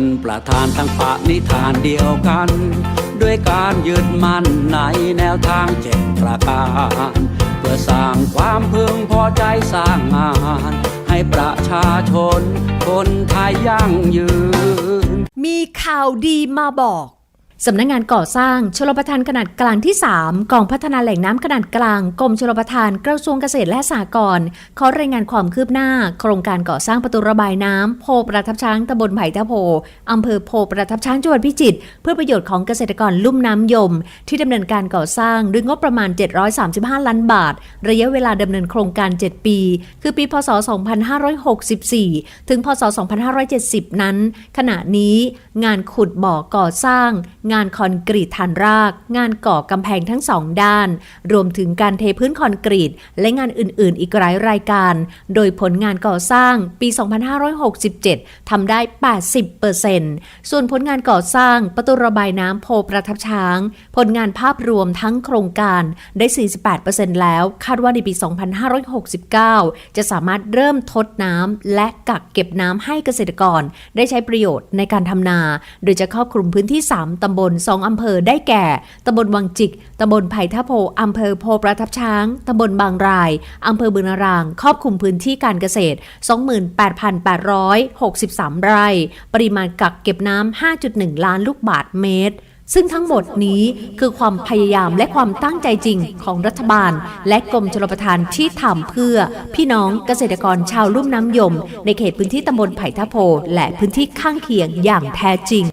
นประธานทั้งปะนิทานเดียวกัน ด้วยการยึดมั่นในแนวทางเจ็ดประการ เพื่อสร้างความพึงพอใจสร้างงาน ให้ประชาชนคนไทยยั่งยืน มีข่าวดีมาบอก สำนักงงานก่อสร้างชลประทานขนาดกลางที่ 3กองพัฒนาแหล่งน้ำขนาดกลางกรมชลประทานกระทรวงเกษตรและสหกรณ์ขอรายงานความคืบหน้า โครงการก่อสร้างประตูระบายน้ำโพประทับช้างตำบลไผ่ทะโพอำเภอโพประทับช้างจังหวัดพิจิตรเพื่อประโยชน์ของเกษตรกรลุ่มน้ำยม ที่ดำเนินการก่อสร้างด้วยงบประมาณ 735 ล้านบาท ระยะเวลาดำเนินโครงการ 7 ปี คือปีพศ 2564 ถึงพศ 2570 นั้น ขณะนี้งานขุดบ่อก่อสร้างงานคอนกรีตฐานราก งานก่อกำแพงทั้งสองด้าน รวมถึงการเทพื้นคอนกรีต และงานอื่นๆ อีกหลายรายการ โดยผลงานก่อสร้างปี 2567 ทำได้ 80%ส่วนผลงานก่อสร้างประตูระบายน้ำโพประทับช้าง ผลงานภาพรวมทั้งโครงการได้ 48%แล้ว คาดว่าในปี 2569 จะสามารถเริ่มทดน้ำและกักเก็บน้ำให้เกษตรกร ได้ใช้ประโยชน์ในการทำนา โดยจะครอบคลุมพื้นที่ 3 ตำบบล 2 อำเภอได้แก่ ตำบลวังจิก ตำบลไผ่ทะโพ อำเภอโพประทับช้าง ตำบลบางราย อำเภอบึงนาราง ครอบคลุมพื้นที่การเกษตร 28,863 ไร่ ปริมาณกักเก็บน้ำ 5.1 ล้านลูกบาทเมตรซึ่งทั้งหมดนี้คือความพยายามและความตั้งใจจริงของรัฐบาล และกรมชลประทานที่ทำเพื่อ พี่น้องเกษตรกรชาวลุ่มน้ำยม ในเขตพื้นที่ตำบลไผ่ทะโพ และพื้นที่ข้างเคียงอย่างแท้จริง